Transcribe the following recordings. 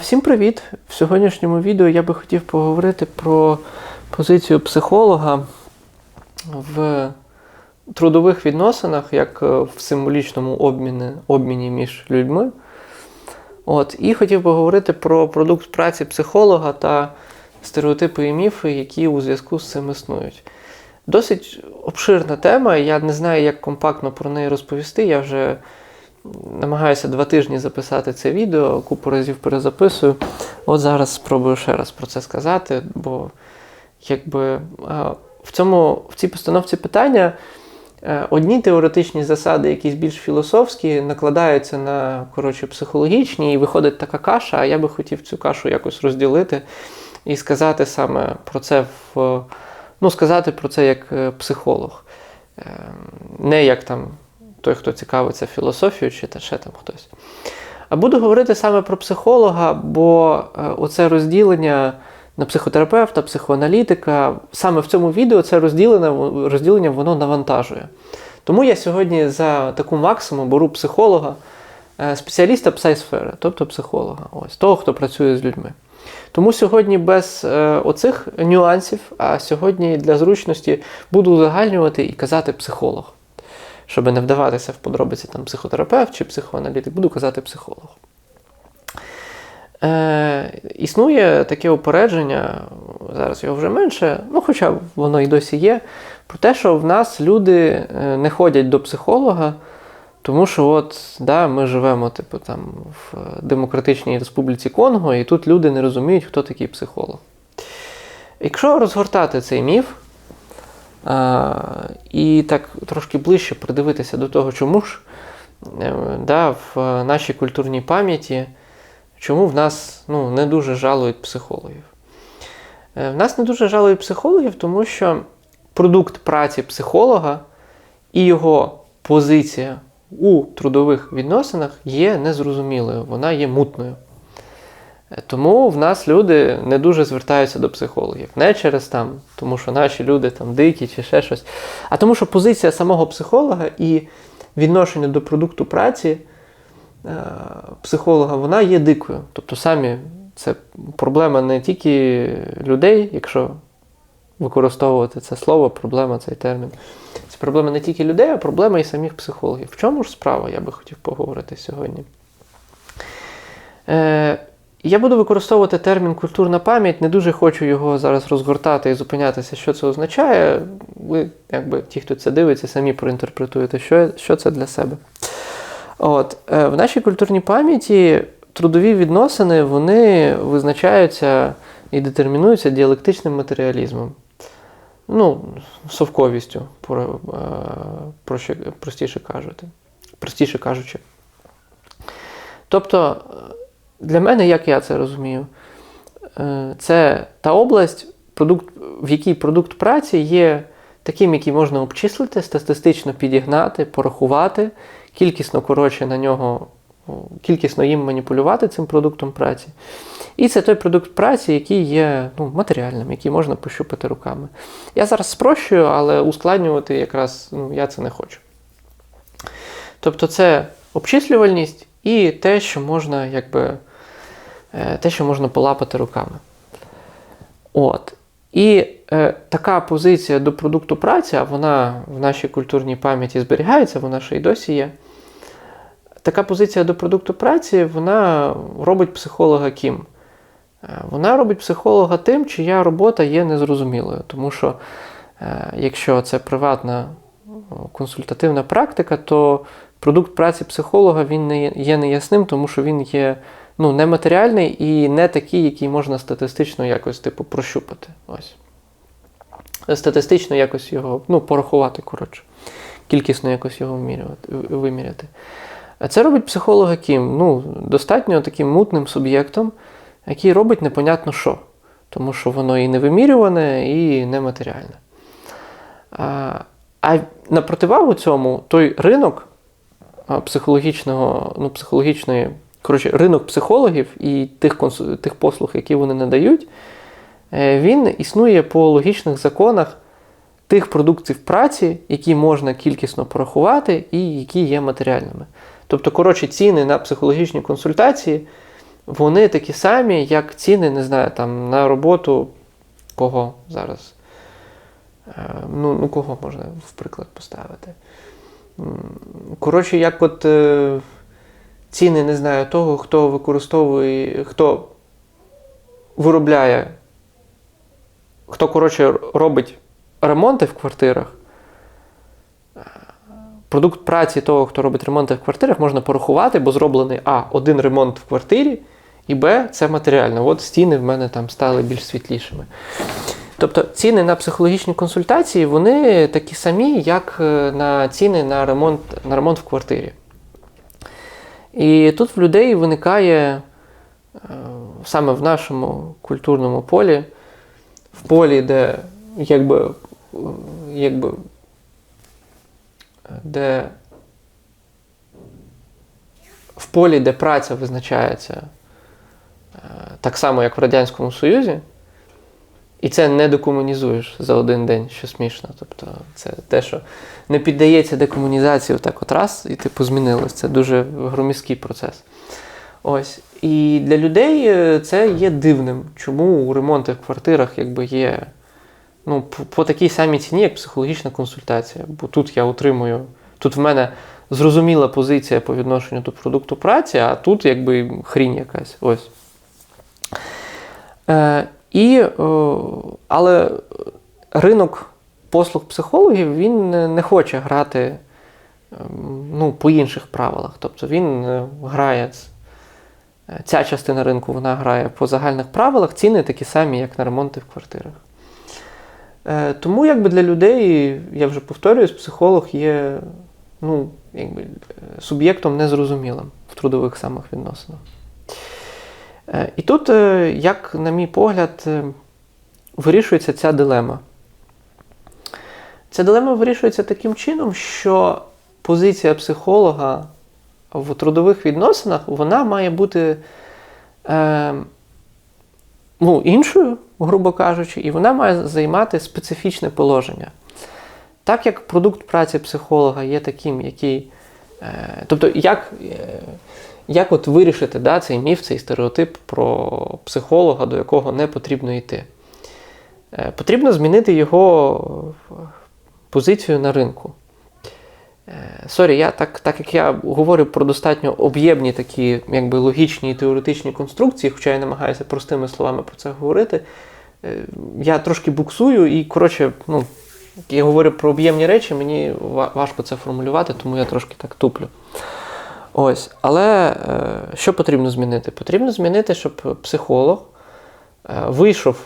Всім привіт! В сьогоднішньому відео я би хотів поговорити про позицію психолога в трудових відносинах, як е, в символічному обміні, обміні між людьми. От, І хотів поговорити про продукт праці психолога та стереотипи і міфи, які у зв'язку з цим існують. Досить обширна тема, я не знаю, як компактно про неї розповісти. Я вже намагаюся два тижні записати це відео, купу разів перезаписую. От зараз спробую ще раз про це сказати, бо якби в цьому, в цій постановці питання е, одні теоретичні засади, якісь більш філософські, накладаються на коротше, психологічні, і виходить така каша, а я би хотів цю кашу якось розділити і сказати саме про це в. Ну, сказати про це як е, психолог. Ем, не як там той, хто цікавиться філософією, чи та ще там хтось. А буду говорити саме про психолога, бо е, оце розділення на психотерапевта, психоаналітика, саме в цьому відео це розділення, розділення воно навантажує. Тому я сьогодні за таку максимум беру психолога, е, спеціаліста псайсфери, тобто психолога, ось того, хто працює з людьми. Тому сьогодні без е, оцих нюансів, а сьогодні для зручності буду узагальнювати і казати психолог щоб не вдаватися в подробиці там психотерапевт чи психоаналітик, буду казати психолог. Е, Існує таке упередження, зараз його вже менше, ну хоча воно і досі є, про те, що в нас люди е, не ходять до психолога, тому що от, да, ми живемо типу, там, в Демократичній Республіці Конго, і тут люди не розуміють, хто такий психолог. Якщо розгортати цей міф, і так трошки ближче придивитися до того, чому ж е, да, в нашій культурній пам'яті, чому в нас ну, не дуже жалують психологів. Е, в нас не дуже жалують психологів, тому що продукт праці психолога і його позиція у трудових відносинах є незрозумілою, вона є мутною. Тому в нас люди не дуже звертаються до психологів. Не через там, тому що наші люди там дикі чи ще щось. А тому, що позиція самого психолога і відношення до продукту праці е, психолога, вона є дикою. Тобто, самі це проблема не тільки людей, якщо використовувати це слово, проблема цей термін. Це проблема не тільки людей, а проблема і самих психологів. В чому ж справа, я би хотів поговорити сьогодні. Е, я буду використовувати термін культурна пам'ять, не дуже хочу його зараз розгортати і зупинятися, що це означає. Ви, якби ті, хто це дивиться, самі проінтерпретуєте, що що це для себе. От, е, В нашій культурній пам'яті трудові відносини вони визначаються і детермінуються діалектичним матеріалізмом. Ну, совковістю, е, простіше кажучи. простіше кажучи. Тобто. Для мене, як я це розумію, е, це та область, продукт, в якій продукт праці є таким, який можна обчислити, статистично підігнати, порахувати, кількісно коротше на нього, кількісно їм маніпулювати цим продуктом праці. І це той продукт праці, який є ну, матеріальним, який можна пощупати руками. Я зараз спрощую, але ускладнювати якраз ну, я це не хочу. Тобто це обчислювальність і те, що можна якби те, що можна полапати руками. От. І е, така позиція до продукту праці, вона в нашій культурній пам'яті зберігається, вона ще й досі є. Така позиція до продукту праці, вона робить психолога ким? Е, вона робить психолога тим, чия робота є незрозумілою. Тому що, е, якщо це приватна консультативна практика, то продукт праці психолога він не є неясним, тому що він є ну, нематеріальний і не такий, який можна статистично якось типу, прощупати. Ось. Статистично якось його ну, порахувати, коротше, кількісно якось його виміряти. А це робить психолог яким? Ну, достатньо таким мутним суб'єктом, який робить непонятно що. Тому що воно і невимірюване, і нематеріальне. А а на противагу цьому той ринок психологічного, ну, психологічної коротше, ринок психологів і тих тих послуг, які вони надають, е, він існує по логічних законах тих продуктів праці, які можна кількісно порахувати і які є матеріальними. Тобто, коротше, ціни на психологічні консультації вони такі самі, як ціни, не знаю, там на роботу кого зараз. Е, Ну, ну кого можна в приклад поставити? Коротше, як от е, ціни, не знаю, того, хто використовує, хто виробляє, хто, коротше, робить ремонти в квартирах. Продукт праці того, хто робить ремонти в квартирах, можна порахувати, бо зроблений А, один ремонт в квартирі, і Б, це матеріально. От стіни в мене там стали більш світлішими. Тобто ціни на психологічні консультації, вони такі самі, як е, на ціни на ремонт, на ремонт в квартирі. І тут в людей виникає е, саме в нашому культурному полі, в полі, де якби, якби де в полі, де праця визначається е, так само, як в Радянському Союзі, і це не декомунізуєш за один день, що смішно. Тобто це те, що не піддається декомунізації так от раз, і типу змінилось. Це дуже громіський процес. Ось. І для людей е, це є дивним, чому ремонти в квартирах якби є ну, по такій самій ціні, як психологічна консультація. Бо тут я отримую, тут в мене зрозуміла позиція по відношенню до продукту праці, а тут якби хрінь якась. Ось. Е, і, але ринок послуг психологів він не хоче грати ем, ну, по інших правилах. Тобто він е, грає. е, Ця частина ринку вона грає по загальних правилах, ціни такі самі, як на ремонти в квартирах. Е, Тому якби для людей, я вже повторююсь, психолог є ну, якби, е, суб'єктом незрозумілим в трудових самих відносинах. Е, І тут, е, як, на мій погляд, е, вирішується ця дилема. Ця дилема вирішується таким чином, що позиція психолога в трудових відносинах вона має бути е, ну, іншою, грубо кажучи, і вона має займати специфічне положення. Так як продукт праці психолога є таким, який. Е, тобто, як, е, як от вирішити да, цей міф, цей стереотип про психолога, до якого не потрібно йти? Е, потрібно змінити його е, позицію на ринку. Е, Сорі, я так, так як я говорю про достатньо об'ємні такі якби, логічні і теоретичні конструкції, хоча я намагаюся простими словами про це говорити, я трошки буксую і, коротше, ну, я говорю про об'ємні речі, мені важко це формулювати, тому я трошки так туплю. Ось. Але е, що потрібно змінити? Потрібно змінити, щоб психолог е, вийшов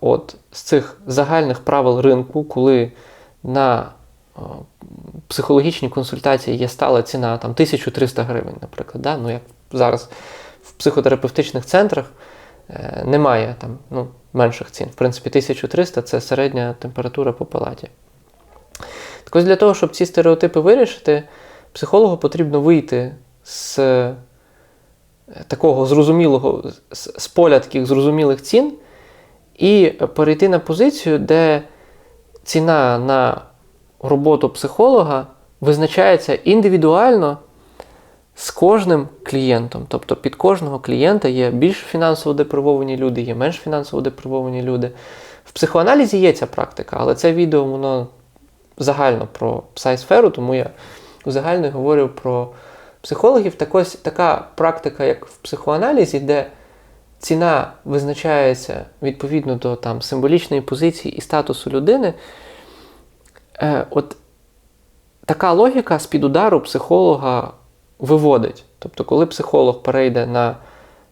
от з цих загальних правил ринку, коли на е, психологічні консультації є стала ціна там, 1300 гривень, наприклад. Да? Ну, як зараз в психотерапевтичних центрах немає там, ну, менших цін. В принципі, 1300 це середня температура по палаті. Так ось для того, щоб ці стереотипи вирішити, психологу потрібно вийти з е, такого зрозумілого, з, поля таких зрозумілих цін і перейти на позицію, де ціна на роботу психолога визначається індивідуально з кожним клієнтом. Тобто під кожного клієнта є більш фінансово депривовані люди, є менш фінансово депривовані люди. В психоаналізі є ця практика, але це відео воно загально про псай-сферу, тому я загально говорю про психологів. Так така практика, як в психоаналізі, де ціна визначається відповідно до там, символічної позиції і статусу людини. Е, от така логіка з-під удару психолога виводить. Тобто, коли психолог перейде на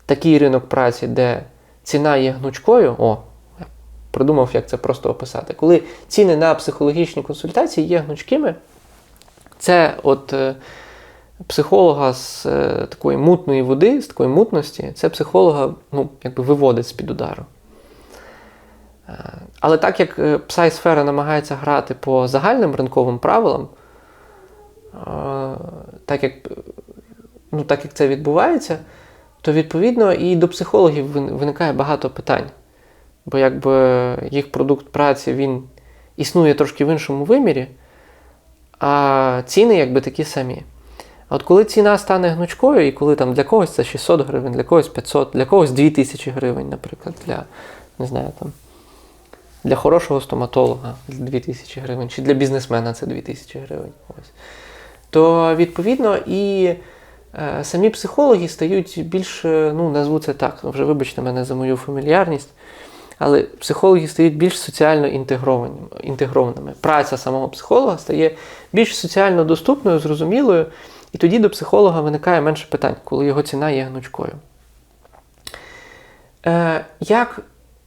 такий ринок праці, де ціна є гнучкою, о, я придумав, як це просто описати. Коли ціни на психологічні консультації є гнучкими, це от е, психолога з е, такої мутної води, з такої мутності, це психолога ну, якби виводить з-під удару. Е, Але так як е, псай-сфера намагається грати по загальним ринковим правилам, так як, ну, так як це відбувається, то відповідно і до психологів виникає багато питань. Бо якби їх продукт праці він існує трошки в іншому вимірі, а ціни якби такі самі. А от коли ціна стане гнучкою, і коли там для когось це 600 гривень, для когось 500, для когось 2000 гривень, наприклад, для, не знаю, там, для хорошого стоматолога 2000 гривень, чи для бізнесмена це 2000 гривень. Ось. То відповідно і е, самі психологи стають більш, е, ну, назву це так, вже вибачте мене за мою фамільярність, але психологи стають більш соціально інтегрованими. Праця самого психолога стає більш соціально доступною, зрозумілою, і тоді до психолога виникає менше питань, коли його ціна є гнучкою. Е, як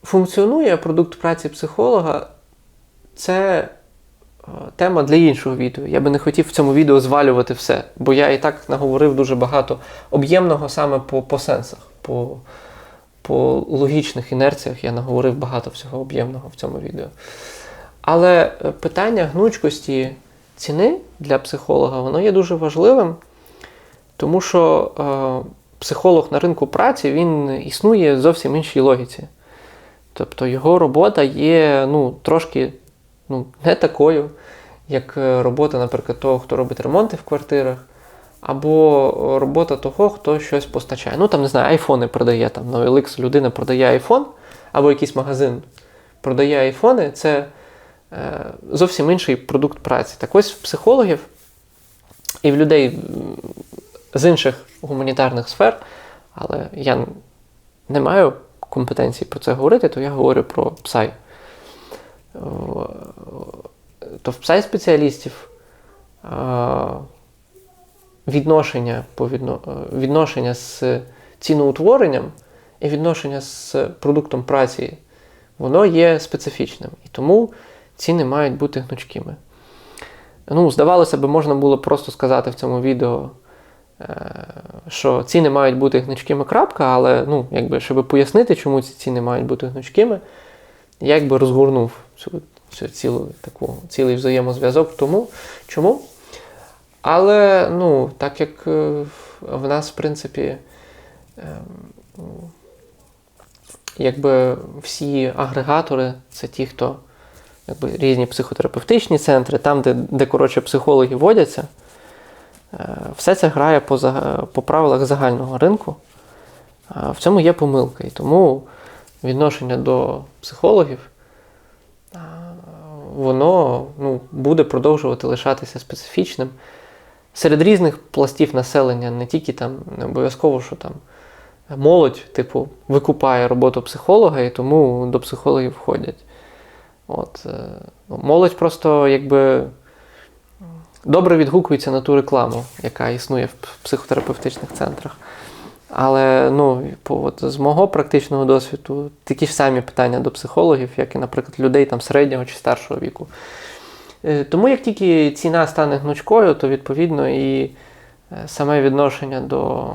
функціонує продукт праці психолога, це е, тема для іншого відео. Я би не хотів в цьому відео звалювати все, бо я і так наговорив дуже багато об'ємного саме по, по сенсах, по, по логічних інерціях я наговорив багато всього об'ємного в цьому відео. Але е, питання гнучкості ціни для психолога, воно є дуже важливим, тому що е, психолог на ринку праці він існує в зовсім іншій логіці. Тобто його робота є ну, трошки ну, не такою, як е, робота, наприклад, того, хто робить ремонти в квартирах, або робота того, хто щось постачає. Ну, там, не знаю, айфони продає, там на OLX людина продає айфон, або якийсь магазин продає айфони, це зовсім інший продукт праці. Так ось в психологів і в людей з інших гуманітарних сфер, але я не маю компетенції про це говорити, то я говорю про псай. Е, То в псай-спеціалістів е, відношення, е, відношення з ціноутворенням і відношення з продуктом праці, воно є специфічним. І тому ціни мають бути гнучкими. Ну, здавалося б, можна було просто сказати в цьому відео, е, що ціни мають бути гнучкими, крапка, але ну, якби, щоб пояснити, чому ці ціни мають бути гнучкими, я якби розгорнув цю, цю цілу, таку, цілий взаємозв'язок тому, чому. Але ну, так як е, в нас, в принципі, ем, якби всі агрегатори це ті, хто якби, різні психотерапевтичні центри, там, де, де коротше, психологи водяться, е, все це грає по, по правилах загального ринку. В цьому є помилка. І тому відношення до психологів воно ну, буде продовжувати лишатися специфічним серед різних пластів населення, не тільки там, не обов'язково, що там молодь, типу, викупає роботу психолога і тому до психологів ходять. От, е, ну, молодь просто якби добре відгукується на ту рекламу, яка існує в психотерапевтичних центрах. Але ну, по, от, з мого практичного досвіду такі ж самі питання до психологів, як і, наприклад, людей там середнього чи старшого віку. Е, Тому як тільки ціна стане гнучкою, то відповідно і е, саме відношення до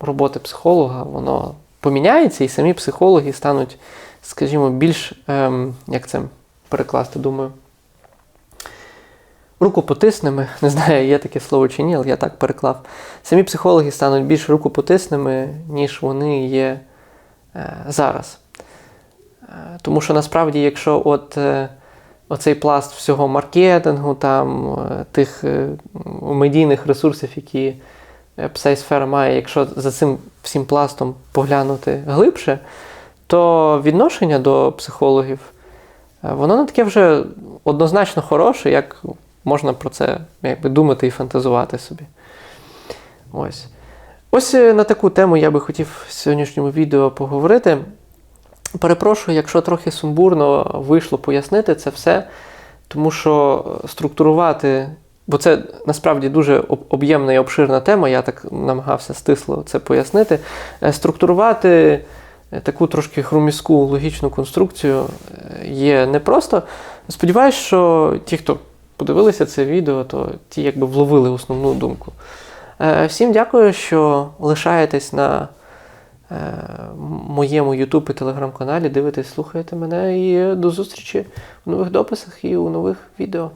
роботи психолога, воно поміняється, і самі психологи стануть, скажімо, більш, ем, як це перекласти, думаю, рукопотисними. Не знаю, є таке слово чи ні, але я так переклав. Самі психологи стануть більш рукопотисними, ніж вони є е, зараз. Е, Тому що насправді, якщо от е, оцей пласт всього маркетингу, там, тих медійних ресурсів, які псай-сфера має, якщо за цим всім пластом поглянути глибше, то відношення до психологів, воно не таке вже однозначно хороше, як можна про це якби, думати і фантазувати собі. Ось. Ось е, на таку тему я би хотів в сьогоднішньому відео поговорити. Перепрошую, якщо трохи сумбурно вийшло пояснити це все, тому що структурувати, бо це насправді дуже об'ємна і обширна тема, я так намагався стисло це пояснити. Е, Структурувати таку трошки хруміську логічну конструкцію е, є непросто. Сподіваюсь, що ті, хто подивилися це відео, то ті якби вловили основну думку. Е, Всім дякую, що лишаєтесь на е, моєму YouTube і телеграм-каналі, дивитесь, слухаєте мене і до зустрічі в нових дописах і у нових відео.